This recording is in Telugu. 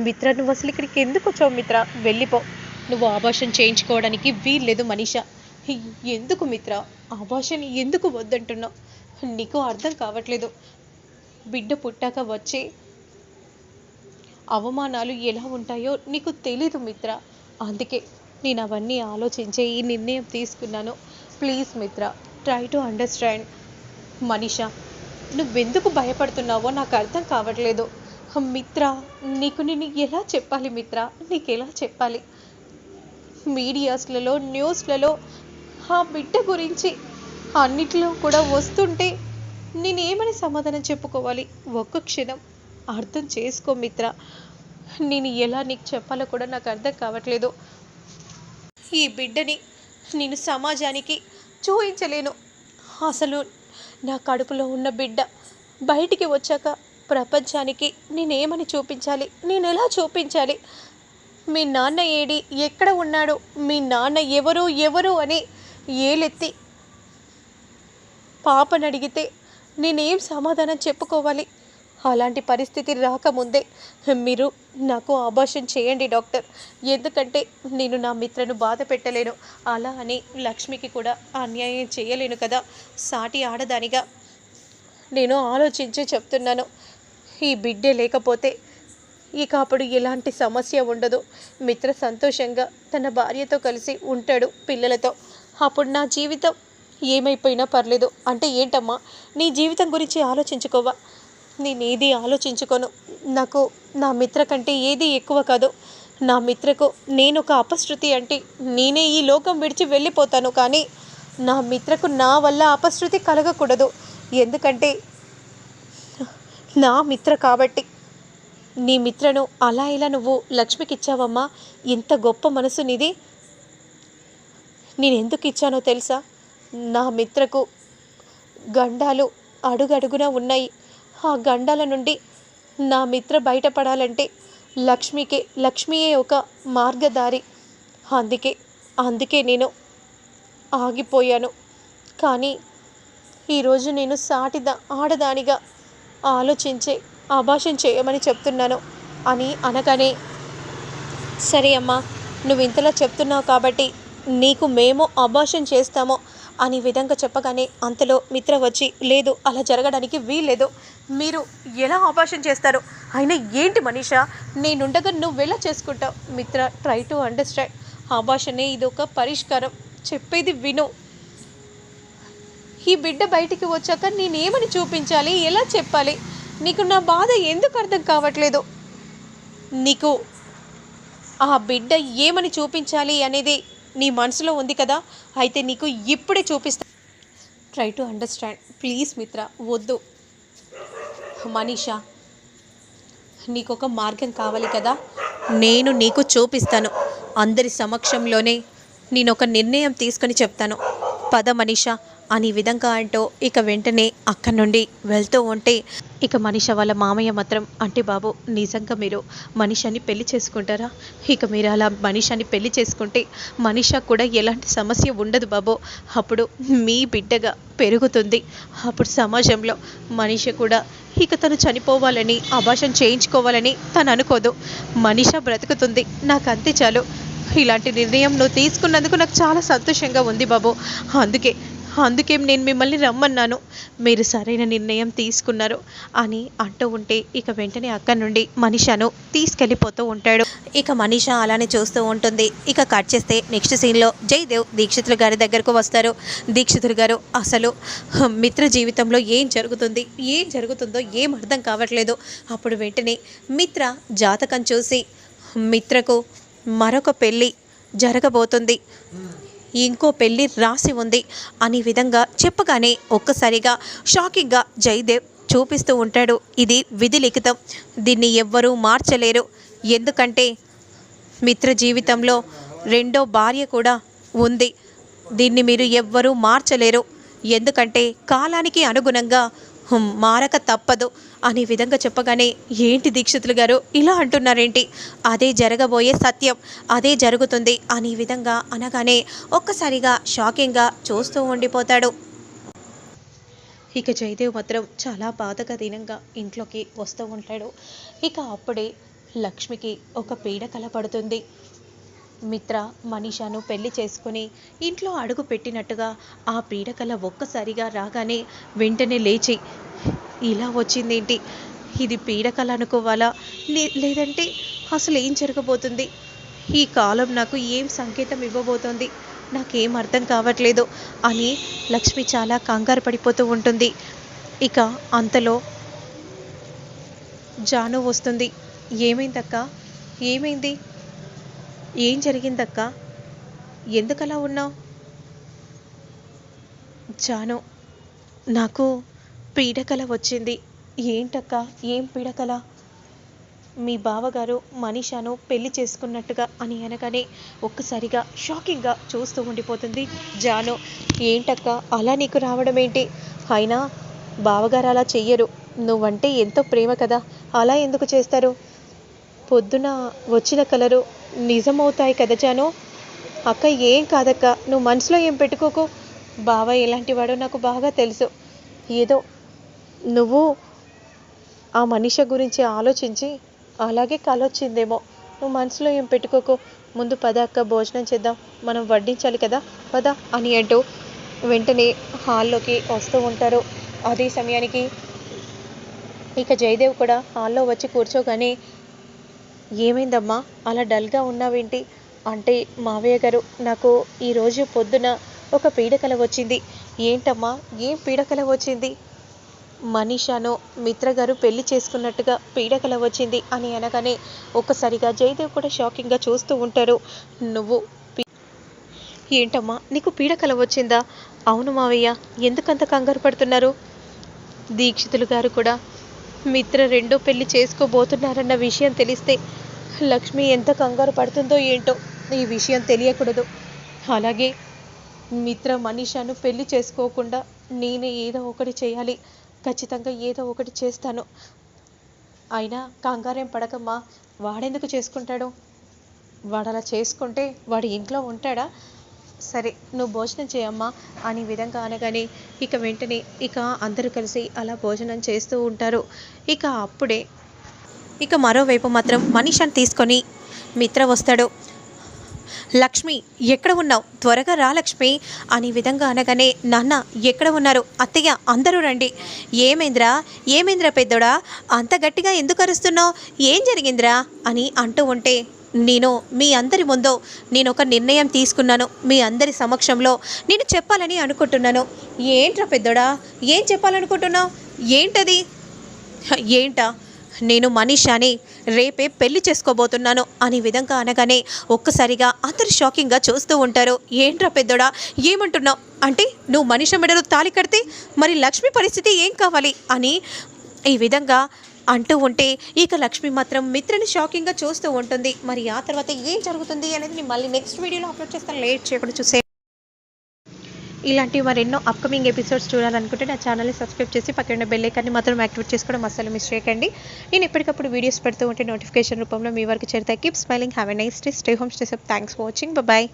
మిత్ర నువ్వు అసలు ఇక్కడికి ఎందుకు వచ్చావు మిత్ర? వెళ్ళిపో. నువ్వు ఆభాషణ చేయించుకోవడానికి వీల్లేదు మనీష. ఎందుకు మిత్ర? ఆభాషణ ఎందుకు వద్దంటున్నావు? నీకు అర్థం కావట్లేదు. బిడ్డ పుట్టాక వచ్చే అవమానాలు ఎలా ఉంటాయో నీకు తెలీదు మిత్ర. అందుకే నేను అవన్నీ ఆలోచించే ఈ నిర్ణయం తీసుకున్నాను. Please Mitra try to understand Manisha. నువ్వెందుకు భయపడుతున్నావో నాకు అర్థం కావట్లేదు. మిత్ర నీకు నేను ఎలా చెప్పాలి మిత్ర? నీకు ఎలా చెప్పాలి? మీడియాస్లలో న్యూస్లలో ఆ బిడ్డ గురించి అన్నిట్లో కూడా వస్తుంటే నేనేమని సమాధానం చెప్పుకోవాలి? ఒక్క క్షణం. అర్థం చేసుకో మిత్ర. నేను ఎలా నీకు చెప్పాలో కూడా నాకు అర్థం కావట్లేదు. ఈ బిడ్డని నేను సమాజానికి చూపించలేను అసలు నా కడుపులో ఉన్న బిడ్డ బయటికి వచ్చాక ప్రపంచానికి నేనేమని చూపించాలి? నేను ఎలా చూపించాలి? మీ నాన్న ఏడి ఎక్కడ ఉన్నాడు? మీ నాన్న ఎవరు? ఎవరు? అని ఏలెత్తి పాపను అడిగితే నేనేం సమాధానం చెప్పుకోవాలి? అలాంటి పరిస్థితి రాకముందే మీరు నాకు అబార్షన్ చేయండి డాక్టర్. ఎందుకంటే నేను నా మిత్రను బాధ పెట్టలేను. అలా అని లక్ష్మికి కూడా అన్యాయం చేయలేను కదా. సాటి ఆడదానిగా నేను ఆలోచించి చెప్తున్నాను. ఈ బిడ్డే లేకపోతే ఇక అప్పుడు ఎలాంటి సమస్య ఉండదు. మిత్ర సంతోషంగా తన భార్యతో కలిసి ఉంటాడు పిల్లలతో. అప్పుడు నా జీవితం ఏమైపోయినా పర్లేదు. అంటే ఏంటమ్మా నీ జీవితం గురించి ఆలోచించుకోవా? నేనేది ఆలోచించుకోను? నాకు నా మిత్ర కంటే ఏది ఎక్కువ కాదు. నా మిత్రకు నేను ఒక అపశృతి అంటే నేనే ఈ లోకం విడిచి వెళ్ళిపోతాను. కానీ నా మిత్రకు నా వల్ల అపశృతి కలగకూడదు. ఎందుకంటే నా మిత్ర కాబట్టి. నీ మిత్రను అలా ఇలా నువ్వు లక్ష్మికి ఇచ్చావమ్మా ఇంత గొప్ప మనసు నీది. నేను ఎందుకు ఇచ్చానో తెలుసా? నా మిత్రకు గండాలు అడుగడుగునా ఉన్నాయి. ఆ గండాల నుండి నా మిత్ర బయటపడాలంటే లక్ష్మికి లక్ష్మియే ఒక మార్గదారి. అందుకే అందుకే నేను ఆగిపోయాను. కానీ ఈరోజు నేను సాటిద ఆడదానిగా ఆలోచించే ఆభాషం చేయమని చెప్తున్నాను అని అనగానే సరే అమ్మా నువ్వు ఇంతలా చెప్తున్నావు కాబట్టి నీకు మేము అబార్షన్ చేస్తాము అని విధంగా చెప్పగానే అంతలో మిత్ర వచ్చి లేదు అలా జరగడానికి వీల్లేదు. మీరు ఎలా అబార్షన్ చేస్తారు? అయినా ఏంటి మనీషా? నేనుండగా నువ్వు ఎలా చేసుకుంటావు? మిత్ర ట్రై టు అండర్స్టాండ్ అబార్షనే ఇది ఒక పరిష్కారం. చెప్పేది విను. ఈ బిడ్డ బయటికి వచ్చాక నేనేమని చూపించాలి? ఎలా చెప్పాలి? నీకు నా బాధ ఎందుకు అర్థం కావట్లేదు? నీకు ఆ బిడ్డ ఏమని చూపించాలి అనేది నీ మనసులో ఉంది కదా? అయితే నీకు ఇప్పుడే చూపిస్తా. Try to understand please Mitra వద్దు. మనీషా నీకు ఒక మార్గం కావాలి కదా? నేను నీకు చూపిస్తాను. అందరి సమక్షంలోనే నేను ఒక నిర్ణయం తీసుకొని చెప్తాను. పద మనీషా అని విధంగా అంటూ ఇక వెంటనే అక్కడి నుండి వెళ్తూ ఉంటే ఇక మనిష వాళ్ళ మామయ్య మాత్రం అంటే బాబు నిజంగా మీరు మనిషిని పెళ్ళి చేసుకుంటారా? ఇక మీరు అలా మనిషిని పెళ్ళి చేసుకుంటే మనిష కూడా ఎలాంటి సమస్య ఉండదు బాబు. అప్పుడు మీ బిడ్డగా పెరుగుతుంది. అప్పుడు సమాజంలో మనిషి కూడా ఇక తను చనిపోవాలని అభాషం చేయించుకోవాలని తను అనుకోదు. మనిష బ్రతుకుతుంది. నాకు అంతే చాలు. ఇలాంటి నిర్ణయం నువ్వు తీసుకున్నందుకు నాకు చాలా సంతోషంగా ఉంది బాబు. అందుకే అందుకే నేను మిమ్మల్ని రమ్మన్నాను. మీరు సరైన నిర్ణయం తీసుకున్నారు అని అంటూ ఉంటే ఇక వెంటనే అక్కడి నుండి మనిషను తీసుకెళ్ళిపోతూ ఉంటాడు. ఇక మనిష అలానే చూస్తూ ఉంటుంది. ఇక కట్ చేస్తే నెక్స్ట్ సీన్లో జయదేవ్ దీక్షితులు గారి దగ్గరకు వస్తారు. దీక్షితులు గారు అసలు మిత్ర జీవితంలో ఏం జరుగుతుంది ఏం జరుగుతుందో ఏం అర్థం కావట్లేదు. అప్పుడు వెంటనే మిత్ర జాతకం చూసి మిత్రకు మరొక పెళ్ళి జరగబోతుంది. ఇంకో పెళ్ళి రాసి ఉంది అనే విధంగా చెప్పగానే ఒక్కసారిగా షాకింగ్గా జయదేవ్ చూపిస్తూ ఉంటాడు. ఇది విధి లిఖితం. దీన్ని ఎవ్వరూ మార్చలేరు. ఎందుకంటే మిత్ర జీవితంలో రెండో భార్య కూడా ఉంది. దీన్ని మీరు ఎవ్వరూ మార్చలేరు. ఎందుకంటే కాలానికి అనుగుణంగా మారక తప్పదు అనే విధంగా చెప్పగానే ఏంటి దీక్షితులు గారు? ఇలా అంటున్నారేంటి? అదే జరగబోయే సత్యం అదే జరుగుతుంది అనే విధంగా అనగానే ఒక్కసారిగా షాకింగ్గా చూస్తూ ఉండిపోతాడు. ఇక జయదేవ్ మాత్రం చాలా బాధగా దీనంగా ఇంట్లోకి వస్తూ ఉంటాడు. ఇక అప్పుడే లక్ష్మికి ఒక పీడ కలపడుతుంది. మిత్ర మనీషాను పెళ్ళి చేసుకుని ఇంట్లో అడుగు పెట్టినట్టుగా ఆ పీడకల ఒక్కసారిగా రాగానే వెంటనే లేచి ఇలా వచ్చిందేంటి? ఇది పీడకల అనుకోవాలా లే- లేదంటే అసలు ఏం జరగబోతుంది? ఈ కాలం నాకు ఏం సంకేతం ఇవ్వబోతోంది? నాకేం అర్థం కావట్లేదు అని లక్ష్మి చాలా కంగారు పడిపోతూ ఉంటుంది. ఇక అంతలో జాను వస్తుంది. ఏమైందక్క? ఏమైంది? ఏం జరిగిందక్క? ఎందుకలా ఉన్నావు? జాను నాకు పీడకల వచ్చింది. ఏంటక్క? ఏం పీడకల? మీ బావగారు మనీషాను పెళ్ళి చేసుకున్నట్టుగా అని అనగానే ఒక్కసారిగా షాకింగ్గా చూస్తూ ఉండిపోతుంది జాను. ఏంటక్క? అలా నీకు రావడం ఏంటి అయినా బావగారు అలా చెయ్యరు. నువ్వంటే ఎంతో ప్రేమ కదా. అలా ఎందుకు చేస్తారు? పొద్దున వచ్చిన కలరు నిజమవుతాయి కదా జాను. అక్క ఏం కాదక్క? నువ్వు మనసులో ఏం పెట్టుకోకు? బావ ఎలాంటి వాడో నాకు బాగా తెలుసు. ఏదో నువ్వు ఆ మనిషి గురించి ఆలోచించి అలాగే కలొచ్చిందేమో. నువ్వు మనసులో ఏం పెట్టుకోకు. ముందు పద అక్క భోజనం చేద్దాం. మనం వడ్డించాలి కదా. పద అని అంటూ వెంటనే హాల్లోకి వస్తూ ఉంటారు. అదే సమయానికి ఇక జయదేవ్ కూడా హాల్లో వచ్చి కూర్చోగానే ఏమైందమ్మా? అలా డల్గా ఉన్నావేంటి? అంటే మావయ్య గారు నాకు ఈరోజు పొద్దున ఒక పీడకల వచ్చింది ఏంటమ్మా? ఏం పీడకల వచ్చింది మనీషాను మిత్ర గారు పెళ్ళి చేసుకున్నట్టుగా పీడకల వచ్చింది అని అనగానే ఒక్కసారిగా జయదేవ్ కూడా షాకింగ్గా చూస్తూ ఉంటారు నువ్వు ఏంటమ్మా నీకు పీడకల వచ్చిందా? అవును మావయ్య ఎందుకంత కంగారు పడుతున్నారు? దీక్షితులు గారు కూడా మిత్ర రెండో పెళ్ళి చేసుకోబోతున్నారన్న విషయం తెలిస్తే లక్ష్మి ఎంత కంగారు పడుతుందో ఏంటో ఈ విషయం తెలియకూడదు. అలాగే మిత్ర మనీషాను పెళ్ళి చేసుకోకుండా నేనే ఏదో ఒకటి చేయాలి. ఖచ్చితంగా ఏదో ఒకటి చేస్తాను. అయినా కంగారేం పడకమ్మా. వాడెందుకు చేసుకుంటాడు? వాడు అలా చేసుకుంటే వాడు ఇంట్లో ఉంటాడా? సరే నువ్వు భోజనం చేయమ్మా అని విధంగా అనగానే ఇక వెంటనే ఇక అందరూ కలిసి అలా భోజనం చేస్తూ ఉంటారు. ఇక అప్పుడే ఇక మరోవైపు మాత్రం మనీషాని తీసుకొని మిత్ర వస్తాడు. లక్ష్మి ఎక్కడ ఉన్నావు? త్వరగా రా లక్ష్మి. అనే విధంగా అనగానే నాన్న ఎక్కడ ఉన్నారు? అత్తయ్య అందరూ రండి. ఏమైందిరా? ఏమైందిరా పెద్దోడా? అంత గట్టిగా ఎందుకు అరుస్తున్నావు? ఏం జరిగిందిరా? అని అంటూ ఉంటే నేను మీ అందరి ముందు నేను ఒక నిర్ణయం తీసుకున్నాను. మీ అందరి సమక్షంలో నేను చెప్పాలని అనుకుంటున్నాను. ఏంట్రా పెద్దోడా? ఏం చెప్పాలనుకుంటున్నావు? ఏంటది? ఏంటా? నేను మనీషాని రేపే పెళ్ళి చేసుకోబోతున్నాను అని విధంగా అనగానే ఒక్కసారిగా అందరు షాకింగ్గా చూస్తూ ఉంటారు. ఏంట్రా పెద్దోడా ఏమంటున్నావు? అంటే నువ్వు మనిషి మెడలో తాలి కడితే మరి లక్ష్మి పరిస్థితి ఏం కావాలి అని ఈ విధంగా అంటూ ఉంటే ఇక లక్ష్మి మాత్రం మిత్రని షాకింగ్గా చూస్తూ ఉంటుంది. మరి ఆ తర్వాత ఏం జరుగుతుంది అనేది మళ్ళీ నెక్స్ట్ వీడియోలో అప్లోడ్ చేస్తాను. లేట్ చేయకుండా చూసే ఇలాంటి మరెన్నో అప్కమింగ్ ఎపిసోడ్స్ చూడాలనుకుంటే నా ఛానల్ని సబ్స్క్రైబ్ చేసి పక్కన బెల్ ఐకాన్ని మాత్రం యాక్టివేట్ చేసుకోవడం అస్సలు మిస్ చేయకండి. నేను ఎప్పటికప్పుడు వీడియోస్ పెడుతూ ఉంటే నోటిఫికేషన్ రూపంలో మీ వరకు చేరుతాయి. Keep smiling have a nice day stay home stay safe thanks for watching bye